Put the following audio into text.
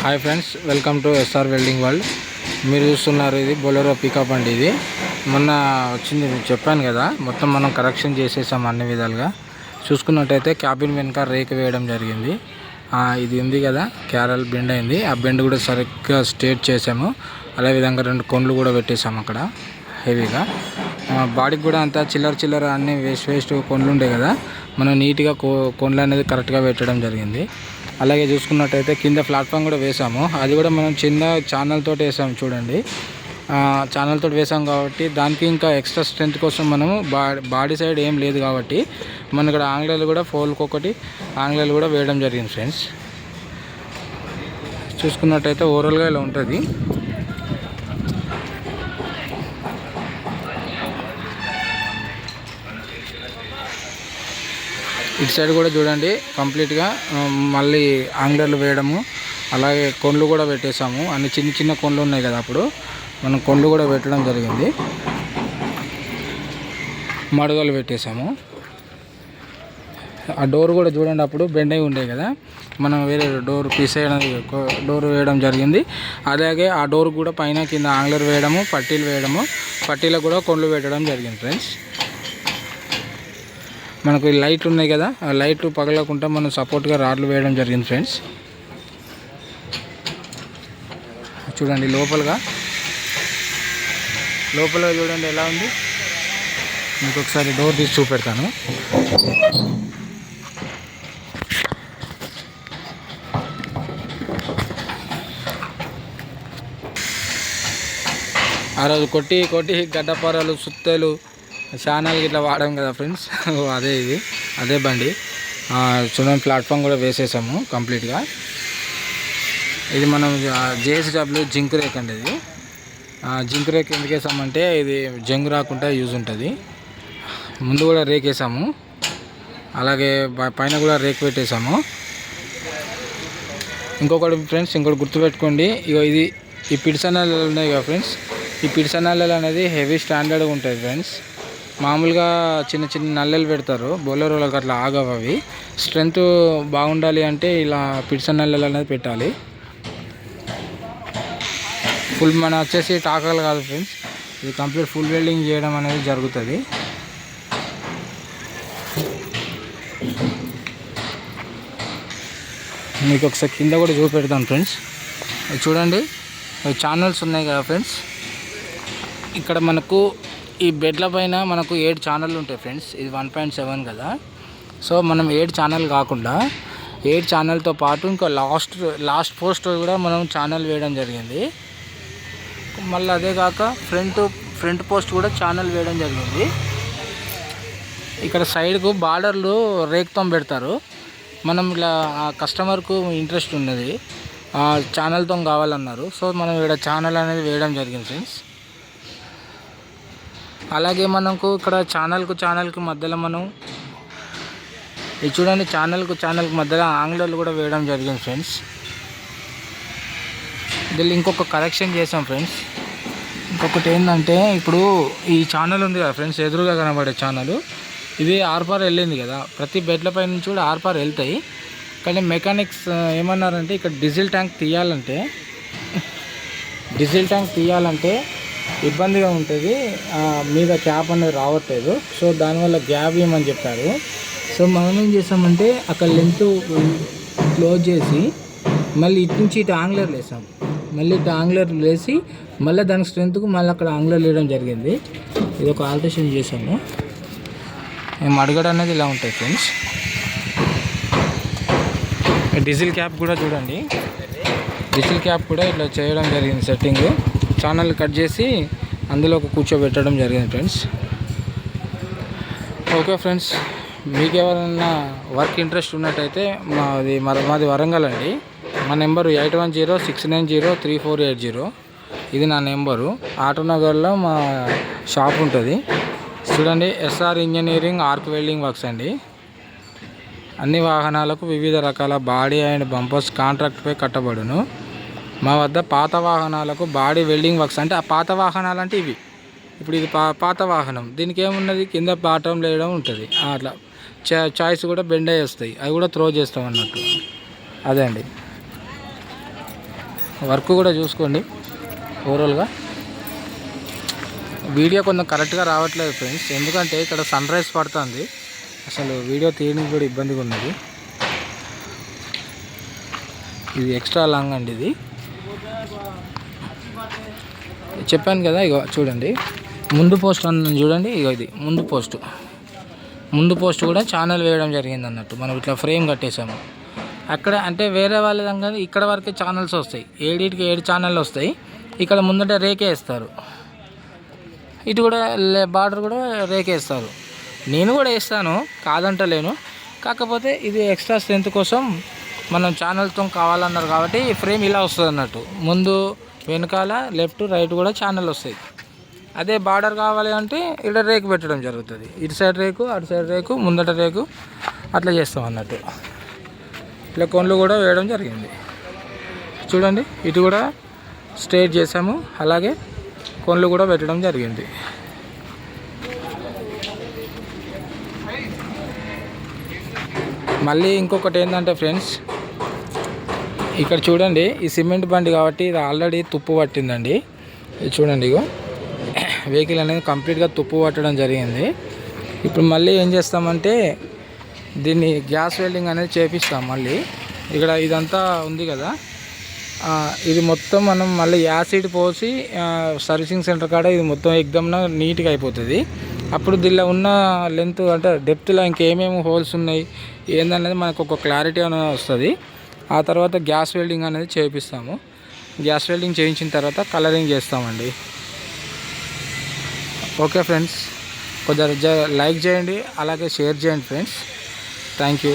Hi friends welcome to SR welding world మీరు చూస్తున్నారు ఇది బొలెరో పికప్ అండి ఇది. మొన్న వచ్చింది చెప్పాను కదా మొత్తం మనం కరెక్షన్ చేసేసాం అన్ని విధాలుగా. చూసుకున్నట్టయితే క్యాబిన్ వెనుక రేక్ వేయడం జరిగింది. ఇది ఉంది కదా క్యారల్ బెండ్ అయింది. ఆ బెండ్ కూడా సరిగ్గా స్ట్రేట్ చేసాము. అదేవిధంగా రెండు కొండ్లు కూడా పెట్టేసాము అక్కడ హెవీగా బాడీకి కూడా అంతా చిల్లర చిల్లర అన్ని వేస్ట్ వేస్ట్ కొండ్లు ఉండే కదా మనం నీట్గా కో కొండ్లు అనేది కరెక్ట్గా పెట్టడం జరిగింది. అలాగే చూసుకున్నట్టయితే కింద ప్లాట్ఫామ్ కూడా వేసాము అది కూడా మనం చిన్న ఛానల్ తోటి వేసాము చూడండి. ఛానల్ తోటి వేసాం కాబట్టి దానికి ఇంకా ఎక్స్ట్రా స్ట్రెంత్ కోసం మనము బా బాడీ సైడ్ ఏం లేదు కాబట్టి మన ఇక్కడ ఆంగ్లేలు కూడా ఫోల్కి ఒకటి ఆంగ్లేయులు కూడా వేయడం జరిగింది ఫ్రెండ్స్ చూసుకున్నట్టయితే ఓవరాల్గా ఇలా ఉంటుంది. ఇటు సైడ్ కూడా చూడండి కంప్లీట్గా మళ్ళీ ఆంగ్లర్లు వేయడము అలాగే కొండ్లు కూడా పెట్టేసాము అన్ని చిన్న చిన్న కొండ్లు ఉన్నాయి కదా అప్పుడు మనం కొండ్లు కూడా పెట్టడం జరిగింది. మడుగలు పెట్టేసాము ఆ డోర్ కూడా చూడండి అప్పుడు బెండ్ అయి ఉండే కదా. మనం వేరే డోర్ పీస్ వేయడం డోర్ వేయడం జరిగింది. అలాగే ఆ డోర్ కూడా పైన కింద ఆంగ్లర్ వేయడము పట్టీలు వేయడము పట్టీలకు కూడా కొండ్లు పెట్టడం జరిగింది ఫ్రెండ్స్ మనకు లైట్లు లైట్ ఉన్నాయి కదా ఆ లైట్ పగలకుండా మనం సపోర్ట్గా రాడ్లు వేయడం జరిగింది ఫ్రెండ్స్. చూడండి లోపలగా. లోపల చూడండి ఎలా ఉంది? మీకు ఒకసారి డోర్ తీసి చూపెడతాను. ఆ రోజు కొట్టి కొట్టి గడ్డపారాలు సుత్తలు చానాలు ఇట్లా వాడాం కదా ఫ్రెండ్స్? అదే ఇది. అదే బండి. చూడండి ప్లాట్ఫామ్ కూడా వేసేసాము కంప్లీట్గా. ఇది మనం జేఎస్డబ్ల్యూ జింక్ రేక్ అండి ఇది. ఆ, జింక్ రేక్ ఎందుకు వేసామంటే ఇది జంగు రాకుండా యూజ్ ఉంటుంది. ముందు కూడా రేక్ వేసాము. అలాగే పైన కూడా రేక్ పెట్టేసాము. ఇంకొకటి ఫ్రెండ్స్ ఇంకోటి గుర్తుపెట్టుకోండి. ఇగో ఇది ఈ పిడిసనాలు ఉన్నాయి కదా ఫ్రెండ్స్? ఈ పిడిసనాలు అనేది హెవీ స్టాండర్డ్గా ఉంటుంది ఫ్రెండ్స్. మామూలుగా చిన్న చిన్న నల్లలు పెడతారు. బొలెరోలకు అట్లా ఆగవు అవి. స్ట్రెంత్ బాగుండాలి అంటే ఇలా పిడిసన్ నల్లలు అనేది పెట్టాలి. ఫుల్ మన వచ్చేసి టాకలు కాదు ఫ్రెండ్స్. ఇది కంప్లీట్ ఫుల్ వెల్డింగ్ చేయడం అనేది జరుగుతుంది. మీకు ఒకసారి కింద కూడా చూపెడతాను ఫ్రెండ్స్. చూడండి. ఛానల్స్ ఉన్నాయి కదా ఫ్రెండ్స్. ఇక్కడ మనకు ఈ బెడ్ల పైన మనకు ఏడు ఛానళ్ళు ఉంటాయి ఫ్రెండ్స్ ఇది వన్ పాయింట్ సెవెన్ కదా. సో మనం ఏడు ఛానల్ కాకుండా ఏడు ఛానల్తో పాటు ఇంకా లాస్ట్ లాస్ట్ పోస్ట్ కూడా మనం ఛానల్ వేయడం జరిగింది. మళ్ళీ అదే కాక ఫ్రంట్ ఫ్రంట్ పోస్ట్ కూడా ఛానల్ వేయడం జరిగింది. ఇక్కడ సైడ్కు బార్డర్లు రేక్తో పెడతారు. మనం ఇలా ఆ కస్టమర్కు ఇంట్రెస్ట్ ఉన్నది. ఆ ఛానల్తో కావాలన్నారు. సో మనం ఇక్కడ ఛానల్ అనేది వేయడం జరిగింది ఫ్రెండ్స్ అలాగే మనకు ఇక్కడ ఛానల్కు ఛానల్కి మధ్యలో మనం ఇది చూడండి ఛానల్కు ఛానల్కి మధ్యలో ఆంగ్లర్లు కూడా వేయడం జరిగింది ఫ్రెండ్స్. దీన్ని ఇంకొక కరెక్షన్ చేసాం ఫ్రెండ్స్. ఇంకొకటి ఏంటంటే ఇప్పుడు ఈ ఛానల్ ఉంది కదా ఫ్రెండ్స్ ఎదురుగా కనబడే ఛానల్. ఇది ఆర్పార్ వెళ్ళింది కదా. ప్రతి బెడ్ల పై నుంచి కూడా ఆర్పార్ వెళ్తాయి. కానీ మెకానిక్స్ ఏమన్నారంటే ఇక్కడ డీజిల్ ట్యాంక్ తీయాలంటే డీజిల్ ట్యాంక్ తీయాలంటే ఇబ్బందిగా ఉంటుంది. మీద క్యాప్ అనేది రావట్లేదు. సో దానివల్ల గ్యాప్ ఇవ్వమని చెప్పారు? సో మనం ఏం చేసామంటే అక్కడ లెంత్ క్లోజ్ చేసి మళ్ళీ ఇటు నుంచి ఇటు ఆంగ్లర్ వేసాం మళ్ళీ ఇటు ఆంగ్లర్ వేసి మళ్ళీ దాని స్ట్రెంత్కు మళ్ళీ అక్కడ ఆంగ్లర్ వేయడం జరిగింది. ఇది ఒక ఆల్టరేషన్ చేసాము. మేము అడగడం అనేది ఇలా ఉంటుంది ఫ్రెండ్స్. డీజిల్ క్యాప్ కూడా చూడండి. డీజిల్ క్యాప్ కూడా ఇట్లా చేయడం జరిగింది సెట్టింగ్. ఛానల్ కట్ చేసి అందులో ఒక కూర్చోబెట్టడం జరిగింది ఫ్రెండ్స్. ఓకే ఫ్రెండ్స్ మీకు ఎవరైనా వర్క్ ఇంట్రెస్ట్ ఉన్నట్టయితే మాది మరి మాది వరంగల్ అండి. మా number eight one zero six nine zero three four eight zero. ఇది నా నెంబరు. ఆటోనగర్లో మా షాప్ ఉంటుంది. చూడండి SR engineering arc welding works అండి. అన్ని వాహనాలకు వివిధ రకాల బాడీ అండ్ బంపర్స్ కాంట్రాక్ట్పై కట్టబడును. మా వద్ద పాత వాహనాలకు బాడీ వెల్డింగ్ వర్క్స్ అంటే ఆ పాత వాహనాలు అంటే ఇవి. ఇప్పుడు ఇది పా పాత వాహనం. దీనికి ఏమున్నది? కింద పాటం లేయడం ఉంటుంది. అట్లా చా చాయిస్ కూడా బెండ్ అయ్యి వస్తాయి. అవి కూడా త్రో చేస్తాం అన్నట్టు. అదే అండి. వర్క్ కూడా చూసుకోండి. ఓవరాల్గా. వీడియో కొంచెం కరెక్ట్గా రావట్లేదు ఫ్రెండ్స్. ఎందుకంటే ఇక్కడ సన్ రైజ్ పడుతుంది. అసలు వీడియో తీయడానికి కూడా ఇబ్బందిగా ఉన్నది. ఇది ఎక్స్ట్రా లాంగ్ అండి ఇది. చెప్పాను కదా ఇగో చూడండి. ముందు పోస్ట్ అన్న చూడండి ఇగో ఇది ముందు పోస్ట్. ముందు పోస్ట్ కూడా ఛానల్ వేయడం జరిగింది అన్నట్టు. మనం ఇట్లా ఫ్రేమ్ కట్టేసాము. అక్కడ అంటే వేరే వాళ్ళ దగ్గర ఇక్కడ వరకే ఛానల్స్ వస్తాయి. ఏడింటికి ఏడు ఛానళ్ళు వస్తాయి. ఇక్కడ ముందట రేకే వేస్తారు. ఇటు కూడా బార్డర్ కూడా రేకేస్తారు నేను కూడా వేస్తాను కాదంటలేను. కాకపోతే ఇది ఎక్స్ట్రా స్ట్రెంత్ కోసం మనం ఛానల్తో కావాలన్నారు కాబట్టి ఈ ఫ్రేమ్ ఇలా వస్తుంది అన్నట్టు. ముందు వెనకాల లెఫ్ట్ రైట్ కూడా ఛానల్ వస్తాయి. అదే బార్డర్ కావాలి అంటే ఇక్కడ రేకు పెట్టడం జరుగుతుంది. ఇటు సైడ్ రేకు అటు సైడ్ రేకు ముందట రేకు అట్లా చేస్తాం అన్నట్టు. ఇట్లా కొండ్లు కూడా వేయడం జరిగింది. చూడండి ఇటు కూడా స్ట్రేట్ చేసాము. అలాగే కొండ్లు కూడా పెట్టడం జరిగింది. మళ్ళీ ఇంకొకటి ఏంటంటే ఫ్రెండ్స్ ఇక్కడ చూడండి ఈ సిమెంట్ బండి కాబట్టి ఇది ఆల్రెడీ తుప్పు పట్టిందండి. ఇది చూడండి ఇగో. వెహికల్ అనేది కంప్లీట్గా తుప్పు పట్టడం జరిగింది. ఇప్పుడు మళ్ళీ ఏం చేస్తామంటే దీన్ని గ్యాస్ వెల్డింగ్ అనేది చేపిస్తాం మళ్ళీ. ఇక్కడ ఇదంతా ఉంది కదా. ఇది మొత్తం మనం మళ్ళీ యాసిడ్ పోసి సర్వీసింగ్ సెంటర్ కాడ ఇది మొత్తం ఎగ్దమ్న నీట్గా అయిపోతుంది. అప్పుడు దీనిలో ఉన్న లెంత్ అంటే డెప్త్లో ఇంకేమేమి హోల్స్ ఉన్నాయి ఏందనేది మనకు ఒక క్లారిటీ అనేది వస్తుంది. ఆ తర్వాత గ్యాస్ వెల్డింగ్ అనేది చేపిస్తాము. గ్యాస్ వెల్డింగ్ చేయించిన తర్వాత కలరింగ్ చేస్తామండి. ఓకే ఫ్రెండ్స్ కొద్దిగా లైక్ చేయండి అలాగే షేర్ చేయండి ఫ్రెండ్స్. Thank you.